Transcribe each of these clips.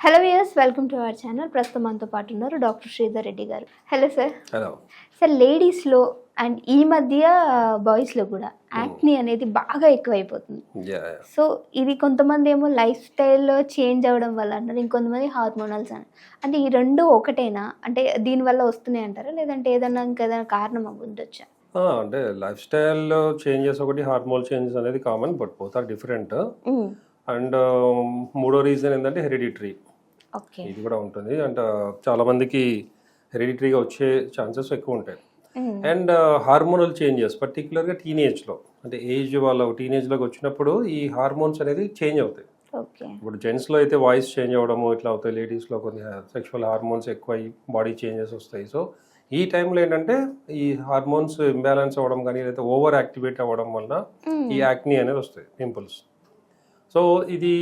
Hello viewers welcome to our channel ప్రస్తుతం మనతో పాటు ఉన్నారు doctor Sridhar Reddy garu. Hello sir hello sir లేడీస్లో అండ్ ఈ మధ్య బాయ్స్లో కూడా యాక్ని అనేది బాగా ఎక్కువైపోతుంది. సో ఇది కొంతమంది ఏమో లైఫ్ స్టైల్ చేంజ్ అవ్వడం వల్ల అంటారు ఇంకొంతమంది హార్మోనల్స్ అని. అంటే ఈ రెండు ఒకటేనా? అంటే దీనివల్ల వస్తున్నాయి అంటారా? లేదంటే ఏదన్నా ఇంకేదైనా కారణం అవి ఉండొచ్చా? అంటే లైఫ్ స్టైల్ చేంజెస్ ఒకటి హార్మోన్ చేంజెస్ అనేది common but both are different and మూడో రీజన్ ఏంటంటే హెరిడిటరీ ఇది కూడా ఉంటుంది. అండ్ చాలా మందికి హెరిడిటరీగా వచ్చే ఛాన్సెస్ ఎక్కువ ఉంటాయి. అండ్ హార్మోనల్ చేంజెస్ పర్టికులర్గా టీనేజ్లో. అంటే ఏజ్ వాళ్ళ టీనేజ్లోకి వచ్చినప్పుడు ఈ హార్మోన్స్ అనేది చేంజ్ అవుతాయి. ఇప్పుడు జెంట్స్లో అయితే వాయిస్ చేంజ్ అవ్వడము ఇట్లా అవుతాయి. లేడీస్లో కొన్ని సెక్షువల్ హార్మోన్స్ ఎక్కువ బాడీ చేంజెస్ వస్తాయి. సో ఈ టైంలో ఏంటంటే ఈ హార్మోన్స్ ఇంబ్యాలెన్స్ అవ్వడం కానీ లేదా ఓవర్ యాక్టివేట్ అవ్వడం వలన ఈ యాక్ని అనేది వస్తాయి పింపుల్స్. సో ఇది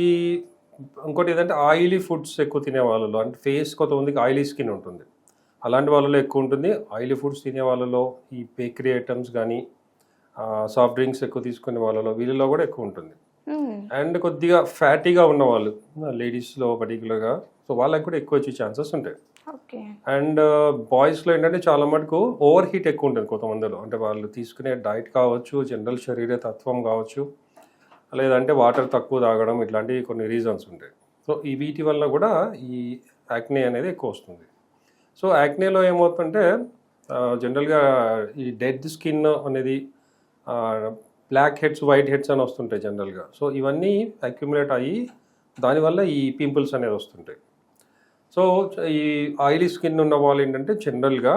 ఇంకోటి ఏంటంటే ఆయిలీ ఫుడ్స్ ఎక్కువ తినే వాళ్ళలో అంటే ఫేస్ కొంతమందికి ఆయిలీ స్కిన్ ఉంటుంది. అలాంటి వాళ్ళలో ఎక్కువ ఉంటుంది. ఆయిలీ ఫుడ్స్ తినే వాళ్ళలో ఈ బేకరీ ఐటమ్స్ కానీ సాఫ్ట్ డ్రింక్స్ ఎక్కువ తీసుకునే వాళ్ళలో వీళ్ళలో కూడా ఎక్కువ ఉంటుంది. అండ్ కొద్దిగా ఫ్యాటీగా ఉన్న వాళ్ళు లేడీస్లో పర్టికులర్గా సో వాళ్ళకి కూడా ఎక్కువ వచ్చే ఛాన్సెస్ ఉంటాయి. అండ్ బాయ్స్లో ఏంటంటే చాలా మటుకు ఓవర్ హీట్ ఎక్కువ ఉంటుంది కొంతమందిలో. అంటే వాళ్ళు తీసుకునే డైట్ కావచ్చు జనరల్ శరీర తత్వం కావచ్చు లేదంటే వాటర్ తక్కువ తాగడం ఇట్లాంటివి కొన్ని రీజన్స్ ఉంటాయి. సో ఈ వీటి వల్ల కూడా ఈ యాక్నే అనేది ఎక్కువ వస్తుంది. సో యాక్నేలో ఏమవుతుందంటే జనరల్గా ఈ డెడ్ స్కిన్ అనేది బ్లాక్ హెడ్స్ వైట్ హెడ్స్ అని వస్తుంటాయి జనరల్గా సో ఇవన్నీ అక్యుములేట్ అయ్యి దానివల్ల ఈ పింపుల్స్ అనేది వస్తుంటాయి. సో ఈ ఆయిలీ స్కిన్ ఉన్న వాళ్ళు ఏంటంటే జనరల్గా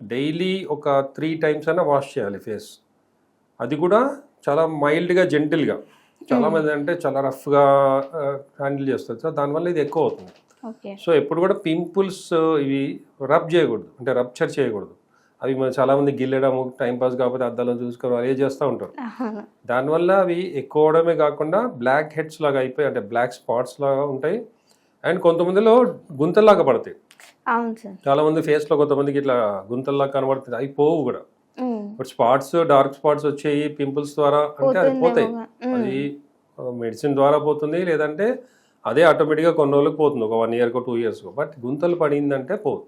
డైలీ ఒక త్రీ టైమ్స్ అయినా వాష్ చేయాలి ఫేస్ అది కూడా చాలా మైల్డ్గా జెంటిల్గా చాలా మంది అంటే చాలా రఫ్గా హ్యాండిల్ చేస్తారు. సో దానివల్ల ఇది ఎక్కువ అవుతుంది. సో ఎప్పుడు కూడా పింపుల్స్ ఇవి రబ్ చేయకూడదు. అంటే రప్చర్ చేయకూడదు. అవి చాలా మంది గిల్లడం టైం పాస్ కాకపోతే అద్దాలో చూసుకోవడం అదే చేస్తూ ఉంటారు. దానివల్ల అవి ఎక్కువ అవడమే కాకుండా బ్లాక్ హెడ్స్ లాగా అయిపోయి అంటే బ్లాక్ స్పాట్స్ లాగా ఉంటాయి. అండ్ కొంతమందిలో గుంతల్లాగా పడతాయి. చాలా మంది ఫేస్లో కొంతమందికి ఇట్లా గుంతల్లాగా కనబడుతుంది. అవి పోవు కూడా. బట్ స్పాట్స్ డార్క్ స్పాట్స్ వచ్చేయి పింపుల్స్ ద్వారా అంటే అది పోతాయి. అది మెడిసిన్ ద్వారా పోతుంది లేదంటే అదే ఆటోమేటిక్గా కొన్ని రోజులకు పోతుంది ఒక వన్ ఇయర్కో టూ ఇయర్స్కో. బట్ గుంతలు పడిందంటే పోదు.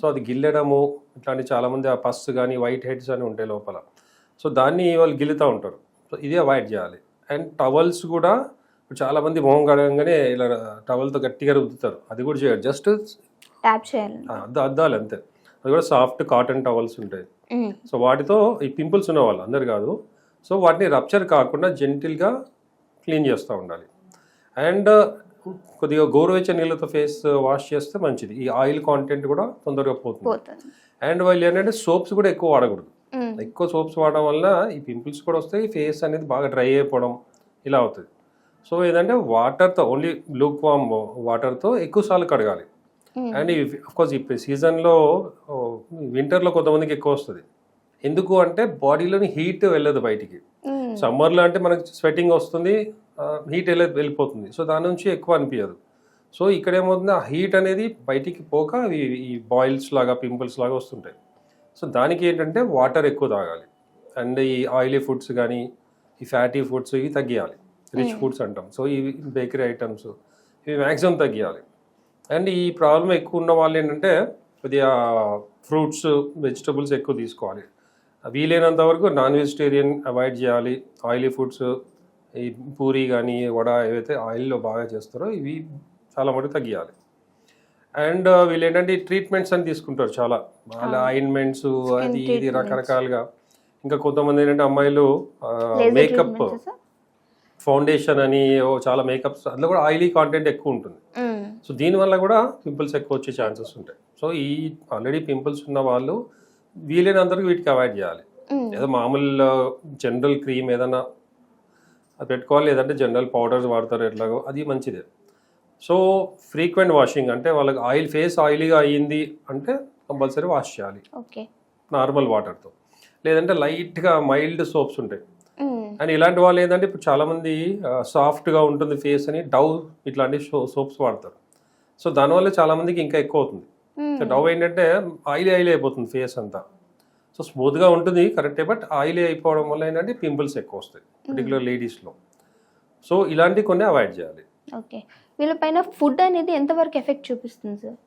సో అది గిల్లడము ఇట్లాంటి చాలా మంది ఆ పస్ కానీ వైట్ హెడ్స్ అని ఉంటాయి లోపల. సో దాన్ని వాళ్ళు గిల్లుతూ ఉంటారు. సో ఇది అవాయిడ్ చేయాలి. అండ్ టవల్స్ కూడా ఇప్పుడు చాలా మంది మొహం కడగంగానే ఇలా టవల్తో గట్టిగా రుద్దుతారు. అది కూడా చేయరు జస్ట్ ట్యాప్ చేయాలి. అద్ద అద్దాలి అంతే. అది కూడా సాఫ్ట్ కాటన్ టవల్స్ ఉంటాయి. సో వాటితో ఈ పింపుల్స్ ఉన్న వాళ్ళు అందరు కాదు. సో వాటిని రప్చర్ కాకుండా జెంటిల్గా క్లీన్ చేస్తూ ఉండాలి. అండ్ కొద్దిగా గోరువెచ్చ నీళ్ళతో ఫేస్ వాష్ చేస్తే మంచిది. ఈ ఆయిల్ కాంటెంట్ కూడా తొందరగా పోతుంది. అండ్ వాళ్ళు ఏంటంటే సోప్స్ కూడా ఎక్కువ వాడకూడదు. ఎక్కువ సోప్స్ వాడడం వల్ల ఈ పింపుల్స్ కూడా వస్తాయి ఫేస్ అనేది బాగా డ్రై అయిపోవడం ఇలా అవుతుంది. సో ఏంటంటే వాటర్తో ఓన్లీ లూక్ వామ్ వాటర్తో ఎక్కువసార్లు కడగాలి. అండ్ కోర్స్ ఈ సీజన్లో వింటర్లో కొంతమందికి ఎక్కువ వస్తుంది. ఎందుకు అంటే బాడీలోని హీట్ వెళ్ళదు బయటికి. మ్మ్. సమ్మర్లో అంటే మనకి స్వెటింగ్ వస్తుంది హీట్ వెళ్ళి వెళ్ళిపోతుంది. సో దాని నుంచి ఎక్కువ అనిపించదు సో ఇక్కడ ఏమవుతుంది ఆ హీట్ అనేది బయటికి పోక అవి ఈ బాయిల్స్ లాగా పింపుల్స్ లాగా వస్తుంటాయి. సో దానికి ఏంటంటే వాటర్ ఎక్కువ తాగాలి. అండ్ ఈ ఆయిలీ ఫుడ్స్ కానీ ఈ ఫ్యాటీ ఫుడ్స్ ఇవి తగ్గియాలి. రిచ్ ఫుడ్స్ అంటాం. సో ఇవి బేకరీ ఐటమ్స్ ఇవి మ్యాక్సిమం తగ్గియాలి. అండ్ ఈ ప్రాబ్లం ఎక్కువ ఉన్న వాళ్ళు ఏంటంటే కొద్దిగా ఫ్రూట్స్ వెజిటబుల్స్ ఎక్కువ తీసుకోవాలి. వీలైనంత వరకు నాన్ వెజిటేరియన్ అవాయిడ్ చేయాలి. ఆయిలీ ఫుడ్స్ ఈ పూరి కానీ వడ ఏవైతే ఆయిల్లో బాగా చేస్తారో ఇవి చాలా మటుకు తగ్గియాలి. అండ్ వీళ్ళు ఏంటంటే ట్రీట్మెంట్స్ అని తీసుకుంటారు చాలా. వాళ్ళ ఆయింట్మెంట్స్ అది ఇది. రకరకాలుగా. ఇంకా కొంతమంది ఏంటంటే అమ్మాయిలు మేకప్? ఫౌండేషన్ అని చాలా మేకప్స్ అందులో కూడా ఆయిలీ కాంటెంట్ ఎక్కువ ఉంటుంది. సో దీనివల్ల కూడా పింపుల్స్ ఎక్కువ వచ్చే ఛాన్సెస్ ఉంటాయి. సో ఈ ఆల్రెడీ పింపుల్స్ ఉన్న వాళ్ళు వీలైనంతవరకు వీటికి అవాయిడ్ చేయాలి. ఏదో మామూలు జనరల్ క్రీమ్ ఏదైనా అది పెట్టుకోవాలి లేదంటే జనరల్ పౌడర్స్ వాడతారు ఎట్లాగో అది మంచిదే. సో ఫ్రీక్వెంట్ వాషింగ్ అంటే వాళ్ళకి ఆయిల్ ఫేస్ ఆయిలీగా అయ్యింది అంటే కంపల్సరీ వాష్ చేయాలి. ఓకే. నార్మల్ వాటర్తో. లేదంటే లైట్గా మైల్డ్ సోప్స్ ఉంటాయి. అండ్ ఇలాంటి వాళ్ళు ఏంటంటే ఇప్పుడు చాలామంది సాఫ్ట్గా ఉంటుంది ఫేస్ అని డవ్ ఇట్లాంటి సోప్స్ వాడతారు. సో దానివల్ల చాలామందికి ఇంకా ఎక్కువ అవుతుంది మ్మ్. డవ్ ఏంటంటే ఆయిలీ ఆయిలీ అయిపోతుంది ఫేస్ అంతా. సో స్మూత్గా ఉంటుంది కరెక్టే బట్ ఆయిలీ అయిపోవడం వల్ల ఏంటంటే పింపుల్స్ ఎక్కువ వస్తాయి పర్టికులర్ లేడీస్లో. సో ఇలాంటి కొన్ని అవాయిడ్ చేయాలి. ఓకే. వీళ్ళపైన ఫుడ్ అనేది ఎంతవరకు ఎఫెక్ట్ చూపిస్తుంది సార్?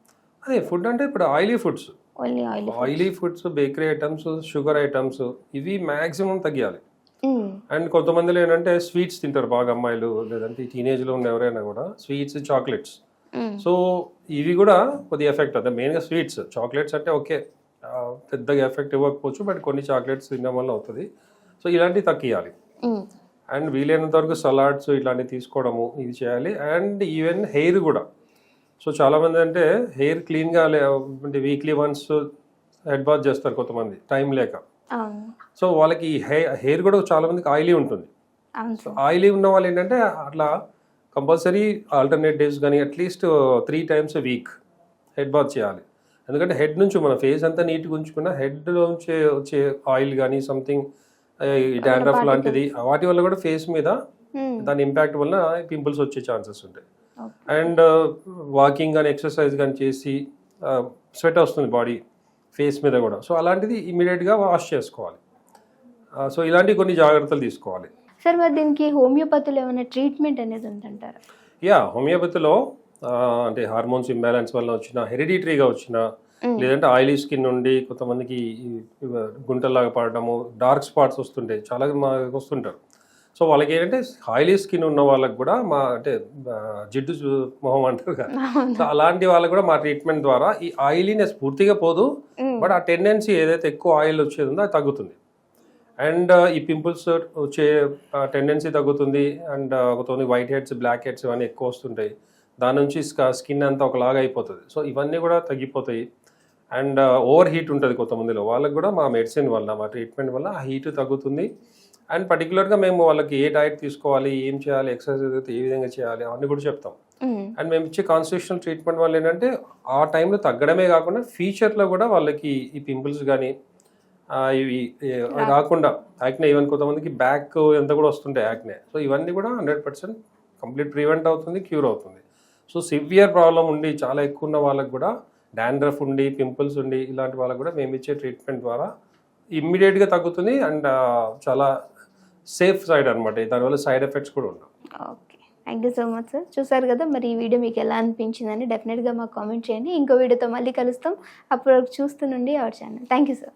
అదే ఫుడ్ అంటే ఇప్పుడు oily foods. Oil oily foods bakery items sugar items ఇవి మ్యాక్సిమం తగ్గాలి అండ్ కొంతమందిలో ఏంటంటే స్వీట్స్ తింటారు బాగా అమ్మాయిలు లేదంటే టీనేజ్లో ఉన్న ఎవరైనా కూడా స్వీట్స్ చాక్లెట్స్. సో ఇవి కూడా కొద్దిగా ఎఫెక్ట్ అవుతాయి మెయిన్గా స్వీట్స్ చాక్లెట్స్ అంటే ఓకే పెద్దగా ఎఫెక్ట్ ఇవ్వకపోవచ్చు బట్ కొన్ని చాక్లెట్స్ తినడం వల్ల అవుతుంది. సో ఇలాంటివి తగ్గియాలి. అండ్ వీలైనంత వరకు సలాడ్స్ ఇట్లాంటివి తీసుకోవడము ఇది చేయాలి. అండ్ ఈవెన్ హెయిర్ కూడా. సో చాలామంది అంటే హెయిర్ క్లీన్గా అంటే వీక్లీ వన్స్ హెడ్ బాత్ చేస్తారు కొంతమంది టైం లేక. సో వాళ్ళకి హెయిర్ కూడా చాలామందికి ఆయిలీ ఉంటుంది. సార్ ఆయిలీ ఉన్న వాళ్ళు ఏంటంటే అట్లా కంపల్సరీ ఆల్టర్నేట్ డేస్ కానీ at least three times week head bath చేయాలి. ఎందుకంటే హెడ్ నుంచి మన ఫేస్ అంతా నీట్గా ఉంచుకున్న హెడ్లోంచి వచ్చే ఆయిల్ కానీ సంథింగ్ డాండ్రఫ్ లాంటిది వాటి వల్ల కూడా ఫేస్ మీద దాని ఇంపాక్ట్ వల్ల పింపుల్స్ వచ్చే ఛాన్సెస్ ఉంటాయి. అండ్ వాకింగ్ కానీ ఎక్సర్సైజ్ కానీ చేసి స్వెట్ వస్తుంది బాడీ ఫేస్ మీద కూడా. సో అలాంటిది ఇమీడియట్గా వాష్ చేసుకోవాలి. సో ఇలాంటి కొన్ని జాగ్రత్తలు తీసుకోవాలి. సార్ మరి దీనికి హోమియోపతిలో ఏమైనా ట్రీట్మెంట్ అనేది ఉందంటారా? యా హోమియోపతిలో అంటే హార్మోన్స్ ఇంబ్యాలెన్స్ వల్ల వచ్చిన హెరిడిటరీగా వచ్చిన లేదంటే ఆయిలీ స్కిన్ నుండి కొంతమందికి గుంటల్లాగా పడడము డార్క్ స్పాట్స్ వస్తుంటాయి చాలా మా వస్తుంటారు. సో వాళ్ళకి ఏంటంటే ఆయిలీ స్కిన్ ఉన్న వాళ్ళకి కూడా మా అంటే జిడ్డు మొహం అంటారు కదా. సో అలాంటి వాళ్ళకి కూడా మా ట్రీట్మెంట్ ద్వారా ఈ ఆయిలీనెస్ పూర్తిగా పోదు బట్ ఆ టెండెన్సీ ఏదైతే ఎక్కువ ఆయిల్ వచ్చేది ఉందో అది తగ్గుతుంది. అండ్ ఈ పింపుల్స్ వచ్చే టెండెన్సీ తగ్గుతుంది. అండ్ కొంతమంది వైట్ హెడ్స్ బ్లాక్ హెడ్స్ ఇవన్నీ ఎక్కువ వస్తుంటాయి. దాని నుంచి స్కిన్ అంతా ఒకలాగా అయిపోతుంది. సో ఇవన్నీ కూడా తగ్గిపోతాయి. అండ్ ఓవర్ హీట్ ఉంటుంది కొంతమందిలో. వాళ్ళకి కూడా మా మెడిసిన్ వల్ల మా ట్రీట్మెంట్ వల్ల ఆ హీట్ తగ్గుతుంది. అండ్ పర్టికులర్గా మేము వాళ్ళకి ఏ డైట్ తీసుకోవాలి ఏం చేయాలి ఎక్సర్సైజ్ అయితే ఏ విధంగా చేయాలి అవన్నీ కూడా చెప్తాం. అండ్ మేము ఇచ్చే కాన్స్టిట్యూషనల్ ట్రీట్మెంట్ వల్ల ఏంటంటే ఆ టైంలో తగ్గడమే కాకుండా ఫ్యూచర్లో కూడా వాళ్ళకి ఈ పింపుల్స్ కానీ ఇవి రాకుండా. యాక్నే ఈవెన్ కొంతమందికి బ్యాక్ ఎంత కూడా వస్తుంటాయి యాక్నే. సో ఇవన్నీ కూడా హండ్రెడ్ పర్సెంట్ కంప్లీట్ ప్రివెంట్ అవుతుంది క్యూర్ అవుతుంది. సో సివియర్ ప్రాబ్లం ఉండి చాలా ఎక్కువ ఉన్న వాళ్ళకి కూడా డాండ్రఫ్ ఉండి పింపుల్స్ ఉండి ఇలాంటి వాళ్ళకి కూడా మేము ఇచ్చే ట్రీట్మెంట్ ద్వారా ఇమ్మీడియట్గా తగ్గుతుంది అండ్ చాలా సేఫ్ సైడ్ అనమాట దానివల్ల సైడ్ ఎఫెక్ట్స్ కూడా ఉండవు. Okay. Thank you so much sir. చూసారు కదా మరి ఈ వీడియో మీకు ఎలా అనిపించిందని డెఫినెట్గా మాకు కామెంట్ చేయండి. ఇంకో వీడియోతో మళ్ళీ కలుస్తాం. అప్పుడు చూస్తుండండి our channel. Thank you sir.